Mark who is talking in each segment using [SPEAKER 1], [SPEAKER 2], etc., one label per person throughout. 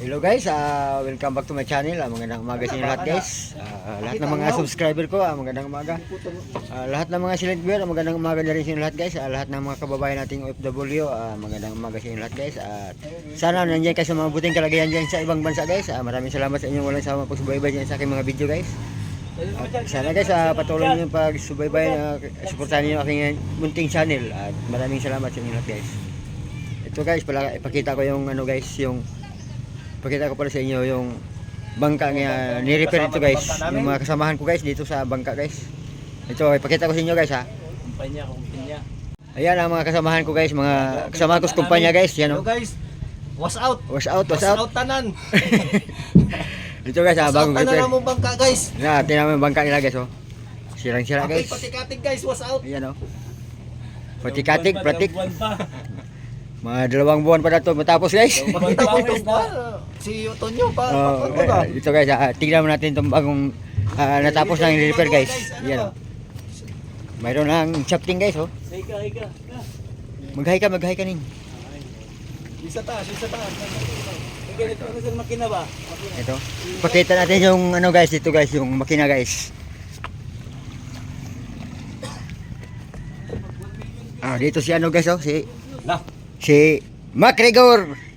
[SPEAKER 1] guys, ah, welcome back to my channel. Ah, magandang umaga sa inyo lahat guys. Ah, lahat ng mga subscriber ko, ah, magandang umaga. Ah, lahat ng mga silent viewer, ah, magandang umaga na rin sa inyo lahat guys. Ah, lahat ng mga kababayan nating OFW, ah, magandang umaga sa inyo lahat guys. At sana nandiyan kayo sa mga buting kalagayan dyan sa ibang bansa guys. Ah, maraming salamat sa inyong walang sama pagsubaybay dyan sa aking mga video guys. At sana guys, ah, patuloy niyo pagsubaybay, uh, suportahan niyo aking munting channel. At maraming salamat sa inyo lahat guys. Ito guys, pala ipakita ko yung ano guys, yung Pakita ko pala sa inyo yung bangka nga ni-repair ito guys. Yung mga kasamahan ko guys dito sa bangka guys. Ito, ipakita ko sa inyo guys ha.
[SPEAKER 2] Kumpanya, kumpanya.
[SPEAKER 1] Ayan ang mga kasamahan ko guys, mga kasamahan ko sa kumpanya guys. Yan
[SPEAKER 2] Hello
[SPEAKER 1] o.
[SPEAKER 2] guys, was out.
[SPEAKER 1] Was out, was
[SPEAKER 2] Was
[SPEAKER 1] out.
[SPEAKER 2] out tanan.
[SPEAKER 1] Ito guys ha,
[SPEAKER 2] out
[SPEAKER 1] bagong
[SPEAKER 2] tanan na mo bangka guys.
[SPEAKER 1] Na, tingnan mo yung bangka nila guys oh. Sirang-sira
[SPEAKER 2] Apay
[SPEAKER 1] guys.
[SPEAKER 2] patikatik guys, was out.
[SPEAKER 1] Ayan o. Patikatik, pratik. Mga dalawang buwan pa na to matapos guys.
[SPEAKER 2] Ito pa. Si Tonyo pa.
[SPEAKER 1] Oh, eh, ito guys, tingnan mo natin itong bagong ah, natapos na yung repair guys. Yan o. Mayroon ng shafting guys oh.
[SPEAKER 3] Hika, hika.
[SPEAKER 1] Mag-hi ka, mag-hi ka nin.
[SPEAKER 2] Isa taas, isa taas.
[SPEAKER 3] Na sa makina ba?
[SPEAKER 1] Ito. Pakita natin yung ano guys dito guys, yung makina guys. Ah, dito si ano guys oh, si si MacGregor.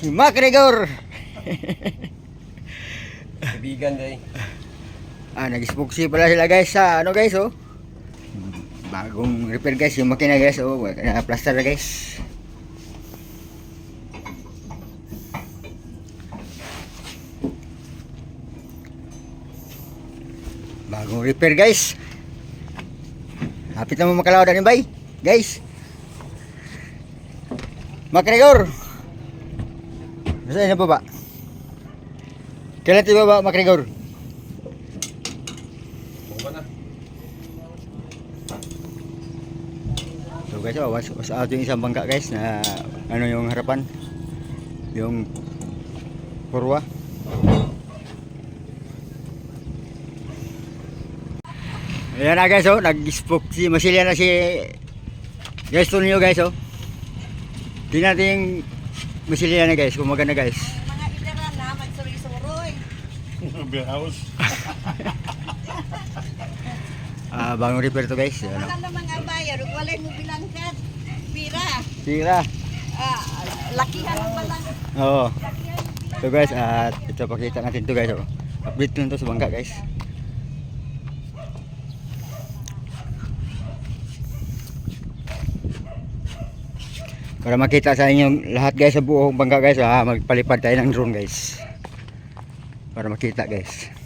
[SPEAKER 1] Si MacGregor.
[SPEAKER 3] kaibigan day.
[SPEAKER 1] ah, nag-spooksy pala sila guys sa ano guys oh. Bagong repair guys yung makina guys oh, na plaster na guys. Bagong repair guys. Hapit na mo makalawa ni bay. Guys. MacGregor. Nasaan na ba ba? Kailan tayo ba MacGregor?
[SPEAKER 3] Buwan na.
[SPEAKER 1] So guys, oh, was, was out yung isang bangka guys na ano yung harapan. Yung kurwa. Ayan na guys, oh, nag-spook si Masilya na si guys to niyo guys, oh. Tingnan natin yung Masilya na guys, kung maganda guys.
[SPEAKER 4] mga idara na magsuri-suroy.
[SPEAKER 3] Bihaos.
[SPEAKER 1] Ah, bagong repair to guys. Ano.
[SPEAKER 4] Wala na mga bayar, walay mo bilangkat. Pira.
[SPEAKER 1] Tira.
[SPEAKER 4] Ah, lakihan mo pa lang.
[SPEAKER 1] Oo.
[SPEAKER 4] Mo bilang.
[SPEAKER 1] So guys, at ito pakita natin to guys. Oh. Update lang to sa bangka guys. Para makita sa inyo lahat guys sa buong bangka guys, ah, magpalipad tayo ng drone guys. Para makita guys.